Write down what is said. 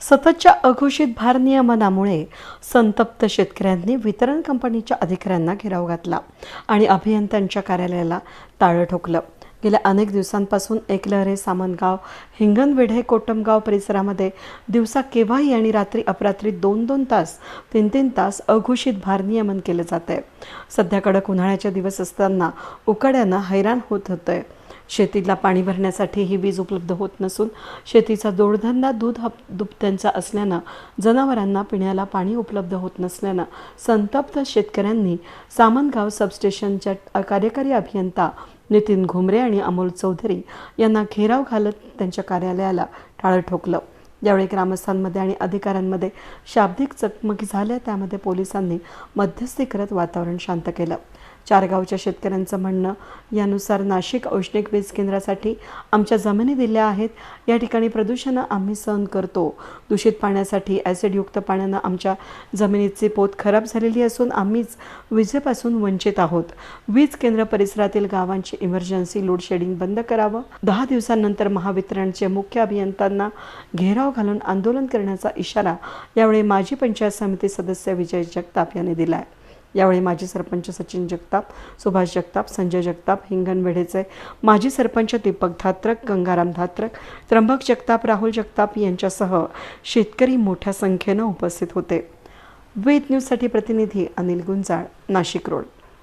सततच्या अघोषित भार नियमनामुळे संतप्त शेतकऱ्यांनी वितरण कंपनीच्या अधिकाऱ्यांना घेराव घातला आणि अभियंत्यांच्या कार्यालयाला ताळं ठोकलं. गेल्या अनेक दिवसांपासून एकलहरे सामनगाव हिंगणवेढे कोटमगाव परिसरामध्ये दिवसा केव्हाही आणि रात्री अपरात्री दोन दोन तास तीन तीन तास अघोषित भार नियमन केलं जात आहे सध्या कडक उन्हाळ्याचे दिवस असताना उकाड्यानं हैराण होत होतंय. शेतीला पाणी भरण्यासाठी ही वीज उपलब्ध होत नसून शेतीचा जोडधंदा दूध हप दुभत्यांचा असल्यानं जनावरांना पिण्याला पाणी उपलब्ध होत नसल्यानं संतप्त शेतकऱ्यांनी सामनगाव सबस्टेशनच्या कार्यकारी अभियंता नितीन घुमरे आणि अमोल चौधरी यांना घेराव घालत त्यांच्या कार्यालयाला टाळं ठोकलं. यावेळी ग्रामस्थांमध्ये आणि अधिकाऱ्यांमध्ये शाब्दिक चकमकी झाल्या त्यामध्ये पोलिसांनी मध्यस्थी करत वातावरण शांत केलं. चारगावच्या शेतकऱ्यांचं म्हणणं. यानुसार नाशिक औष्णिक वीज केंद्रासाठी आमच्या जमिनी दिल्या आहेत. या ठिकाणी प्रदूषणं आम्ही सहन करतो. दूषित पाण्यासाठी ॲसिडयुक्त पाण्यानं आमच्या जमिनीची पोत खराब झालेली असून आम्हीच विजेपासून वंचित आहोत. वीज केंद्र परिसरातील गावांची इमर्जन्सी लोडशेडिंग बंद करावं. दहा दिवसांनंतर महावितरणचे मुख्य अभियंत्यांना घेराव घालून आंदोलन करण्याचा इशारा यावेळी माजी पंचायत समिती सदस्य विजय जगताप यांनी दिला आहे यावेळी माजी सरपंच सचिन जगताप सुभाष जगताप संजय जगताप हिंगणवेढेचे माजी सरपंच दीपक धात्रक गंगाराम धात्रक त्र्यंबक जगताप राहुल जगताप यांच्यासह शेतकरी मोठ्या संख्येनं उपस्थित होते. वेद न्यूजसाठी प्रतिनिधी अनिल गुंजाळ नाशिक रोड.